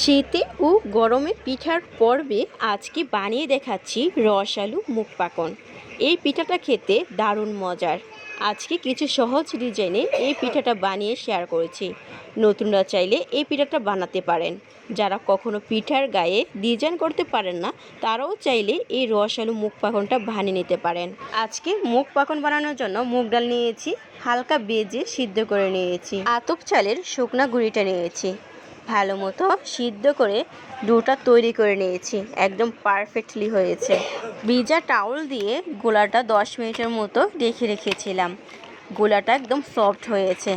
শীতে ও গরমে পিঠার পর্বে আজকে বানিয়ে দেখাচ্ছি রস আলু মুখ পাকন। এই পিঠাটা খেতে দারুণ মজার। আজকে কিছু সহজ ডিজাইনে এই পিঠাটা বানিয়ে শেয়ার করেছি। নতুনরা চাইলে এই পিঠাটা বানাতে পারেন। যারা কখনো পিঠার গায়ে ডিজাইন করতে পারেন না, তারাও চাইলে এই রস আলু মুখ পাকনটা বানিয়ে নিতে পারেন। আজকে মুখ পাকন বানানোর জন্য মুগ ডাল নিয়েছি, হালকা বেজে সিদ্ধ করে নিয়েছি, আতপ চালের শুকনা গুঁড়িটা নিয়েছি। ভালো মতো সিদ্ধ করে ডোটা তৈরি করে নিয়েছি। একদম পারফেক্টলি হয়েছে। ভিজা টাউল দিয়ে গোলাটা দশ মিনিটের মতো রেখে রেখেছিলাম। গোলাটা একদম সফট হয়েছে।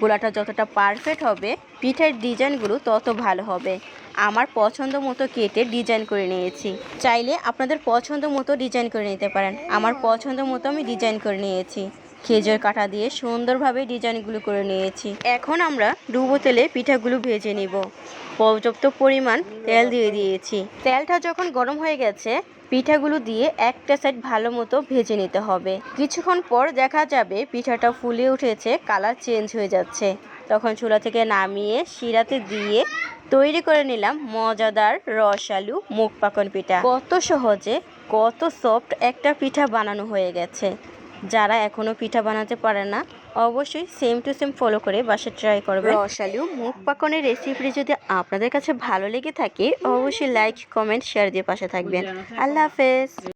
গোলাটা যতটা পারফেক্ট হবে, পিঠের ডিজাইনগুলো তত ভালো হবে। আমার পছন্দ মতো কেটে ডিজাইন করে নিয়েছি। চাইলে আপনাদের পছন্দ মতো ডিজাইন করে নিতে পারেন। আমার পছন্দ মতো আমি ডিজাইন করে নিয়েছি। খেজুর কাটা দিয়ে সুন্দরভাবে ডিজাইনগুলো করে নিয়েছি। এখন আমরা ডুবো তেলে পিঠাগুলো ভেজে নিব। পর্যাপ্ত পরিমাণ তেল দিয়ে দিয়েছি। তেলটা যখন গরম হয়ে গেছে, পিঠাগুলো দিয়ে একটা সাইড ভালো মতো ভেজে নিতে হবে। কিছুক্ষণ পর দেখা যাবে পিঠাটা ফুলে উঠেছে কালার চেঞ্জ হয়ে যাচ্ছে। তখন চুলা থেকে নামিয়ে শিরাতে দিয়ে তৈরি করে নিলাম মজাদার রস আলু মুখ পাকন পিঠা। কত সহজে, কত সফট একটা পিঠা বানানো হয়ে গেছে। যারা এখনও পিঠা বানাতে পারে না অবশ্যই সেম টু সেম ফলো করে বাসা ট্রাই করবে। রসালু মুখ পাকনের রেসিপিটি যদি আপনাদের কাছে ভালো লেগে থাকে অবশ্যই লাইক কমেন্ট শেয়ার দিয়ে পাশে থাকবেন। আল্লাহ হাফেজ।